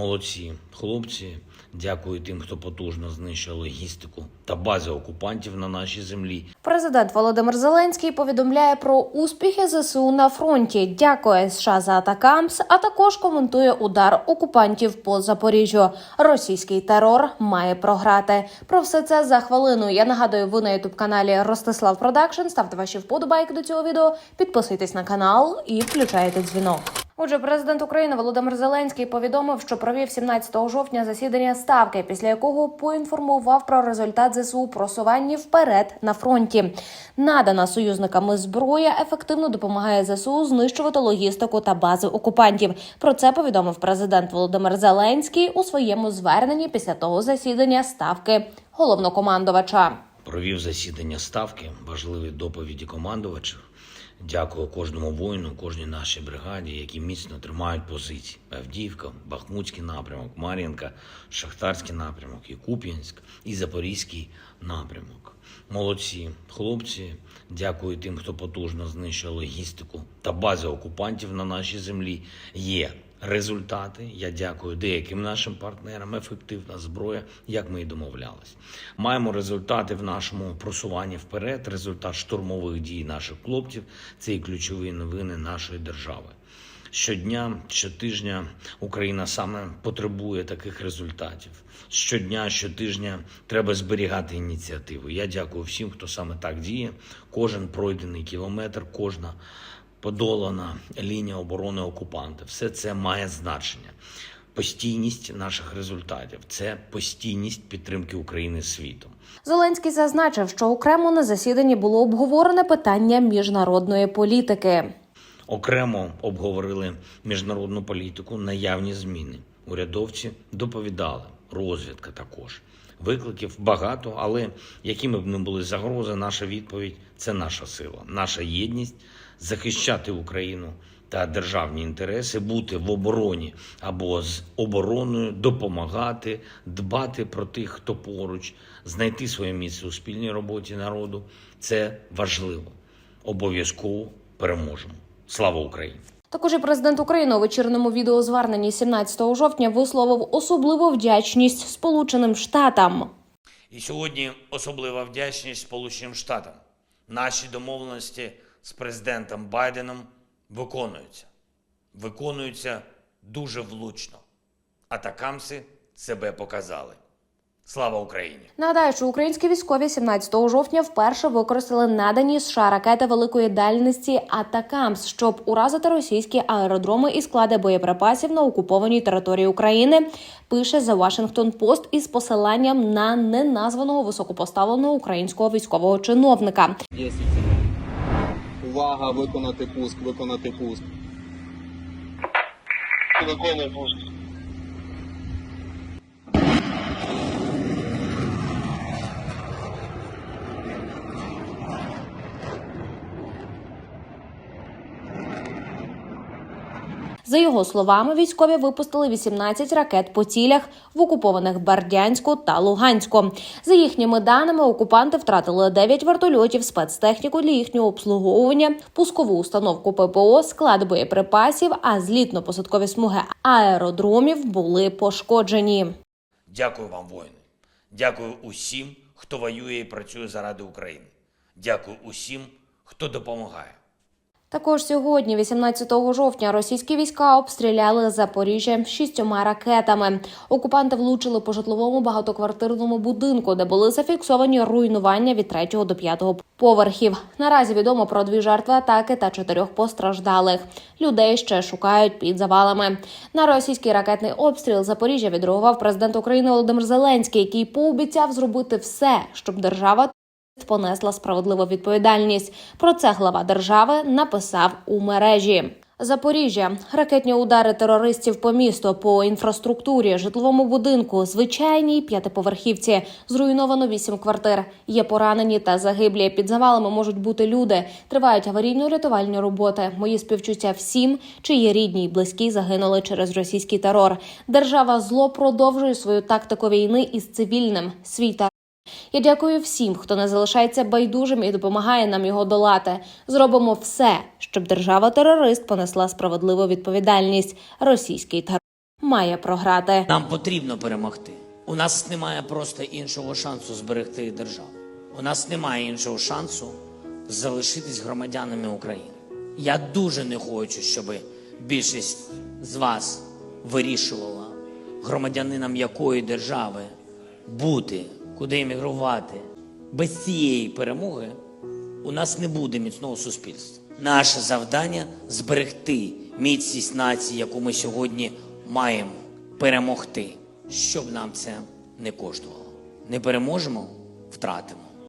Молодці, хлопці. Дякую тим, хто потужно знищує логістику та бази окупантів на нашій землі. Президент Володимир Зеленський повідомляє про успіхи ЗСУ на фронті. Дякує США за атакамс, а також коментує удар окупантів по Запоріжжю. Російський терор має програти. Про все це за хвилину. Я нагадую, ви на ютуб каналі Ростислав Продакшн. Ставте ваші вподобайки до цього відео, підписуйтесь на канал і включайте дзвінок. Отже, президент України Володимир Зеленський повідомив, що провів 17 жовтня засідання ставки, після якого поінформував про результат ЗСУ просування вперед на фронті. Надана союзниками зброя ефективно допомагає ЗСУ знищувати логістику та бази окупантів. Про це повідомив президент Володимир Зеленський у своєму зверненні після того засідання ставки головнокомандувача. Провів засідання ставки, важливі доповіді командувачів. Дякую кожному воїну, кожній нашій бригаді, які міцно тримають позиції. Авдіївка, Бахмутський напрямок, Мар'їнка, Шахтарський напрямок, і Куп'янськ, і Запорізький напрямок. Молодці, хлопці. Дякую тим, хто потужно знищує логістику та бази окупантів на нашій землі. Є результати. Я дякую деяким нашим партнерам. Ефективна зброя, як ми і домовлялись. Маємо результати в нашому просуванні вперед. Результат штурмових дій наших хлопців. Це і ключові новини нашої держави. Щодня, щотижня Україна саме потребує таких результатів. Щодня, щотижня треба зберігати ініціативу. Я дякую всім, хто саме так діє. Кожен пройдений кілометр, кожна подолана лінія оборони окупанта. Все це має значення. Постійність наших результатів це постійність підтримки України світом. Зеленський зазначив, що окремо на засіданні було обговорене питання міжнародної політики. Окремо обговорили міжнародну політику, наявні зміни. Урядовці доповідали, розвідка також. Викликів багато, але якими б не були загрози, наша відповідь це наша сила, наша єдність захищати Україну та державні інтереси, бути в обороні або з обороною, допомагати, дбати про тих, хто поруч, знайти своє місце у спільній роботі народу. Це важливо. Обов'язково переможемо. Слава Україні! Також і президент України у вечірньому відеозверненні 17 жовтня висловив особливу вдячність Сполученим Штатам. І сьогодні особлива вдячність Сполученим Штатам. Наші домовленості з президентом Байденом виконуються. Виконуються дуже влучно. Атакамси себе показали. Слава Україні! Нагадаю, що українські військові 17 жовтня вперше використали надані США ракети великої дальності Атакамс, щоб уразити російські аеродроми і склади боєприпасів на окупованій території України. Пише The Washington Post із посиланням на неназваного високопоставленого українського військового чиновника. 10. Увага, виконати пуск, виконати пуск. Виконує пуск. За його словами, військові випустили 18 ракет по цілях в окупованих Бердянську та Луганську. За їхніми даними, окупанти втратили 9 вертольотів, спецтехніку для їхнього обслуговування, пускову установку ППО, склад боєприпасів, а злітно-посадкові смуги аеродромів були пошкоджені. Дякую вам, воїни. Дякую усім, хто воює і працює заради України. Дякую усім, хто допомагає. Також сьогодні, 18 жовтня, російські війська обстріляли Запоріжжя шістьома ракетами. Окупанти влучили по житловому багатоквартирному будинку, де були зафіксовані руйнування від 3 до 5 поверхів. Наразі відомо про дві жертви атаки та чотирьох постраждалих. Людей ще шукають під завалами. На російський ракетний обстріл Запоріжжя відреагував президент України Володимир Зеленський, який пообіцяв зробити все, щоб держава понесла справедливу відповідальність. Про це глава держави написав у мережі. Запоріжжя ракетні удари терористів по місту, по інфраструктурі, житловому будинку, звичайній п'ятиповерхівці. Зруйновано вісім квартир. Є поранені та загиблі. Під завалами можуть бути люди. Тривають аварійно-рятувальні роботи. Мої співчуття всім, чиї рідні й близькі загинули через російський терор. Держава зло продовжує свою тактику війни із цивільним. Свій та я дякую всім, хто не залишається байдужим і допомагає нам його долати. Зробимо все, щоб держава-терорист понесла справедливу відповідальність. Російський терор має програти. Нам потрібно перемогти. У нас немає просто іншого шансу зберегти державу. У нас немає іншого шансу залишитись громадянами України. Я дуже не хочу, щоб більшість з вас вирішувала, громадянинам якої держави бути, куди емігрувати. Без цієї перемоги у нас не буде міцного суспільства. Наше завдання зберегти міцність нації, яку ми сьогодні маємо перемогти, щоб нам це не коштувало. Не переможемо, втратимо.